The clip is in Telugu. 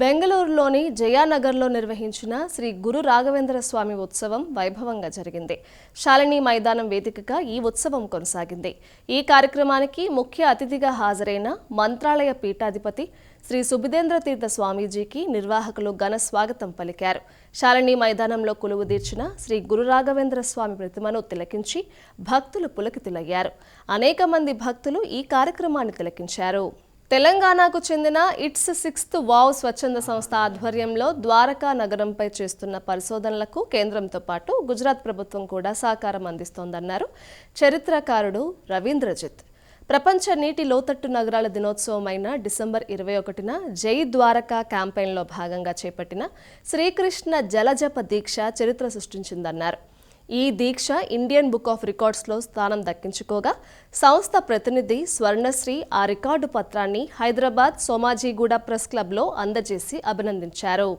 బెంగళూరులోని జయానగర్లో నిర్వహించిన శ్రీ గురు రాఘవేంద్ర స్వామి ఉత్సవం వైభవంగా జరిగింది. శాలిని మైదానం వేదికగా ఈ ఉత్సవం కొనసాగింది. ఈ కార్యక్రమానికి ముఖ్య అతిథిగా హాజరైన మంత్రాలయ పీఠాధిపతి శ్రీ సుబిదేంద్ర తీర్థ స్వామీజీకి నిర్వాహకులు ఘన స్వాగతం పలికారు. శాలిని మైదానంలో కొలువు తీర్చిన శ్రీ గురు రాఘవేంద్ర స్వామి ప్రతిమను తిలకించి భక్తులు పులకితులయ్యారు. అనేక మంది భక్తులు ఈ కార్యక్రమాన్ని తిలకించారు. తెలంగాణకు చెందిన ఇట్స్ సిక్స్త్ వావ్ స్వచ్ఛంద సంస్థ ఆధ్వర్యంలో ద్వారకా నగరంపై చేస్తున్న పరిశోధనలకు కేంద్రంతో పాటు గుజరాత్ ప్రభుత్వం కూడా సహకారం అందిస్తోందన్నారు చరిత్రకారుడు రవీంద్రజిత్. ప్రపంచ నీటి లోతట్టు నగరాల దినోత్సవం అయిన డిసెంబర్ ఇరవై ఒకటిన జై ద్వారకా క్యాంపెయిన్లో భాగంగా చేపట్టిన శ్రీకృష్ణ జలజప దీక్ష చరిత్ర సృష్టించిందన్నారు. ఈ దీక్ష ఇండియన్ బుక్ ఆఫ్ రికార్డ్స్లో స్థానం దక్కించుకోగా సంస్థ ప్రతినిధి స్వర్ణశ్రీ ఆ రికార్డు పత్రాన్ని హైదరాబాద్ సోమాజీగూడ ప్రెస్ క్లబ్లో అందజేసి అభినందించారు.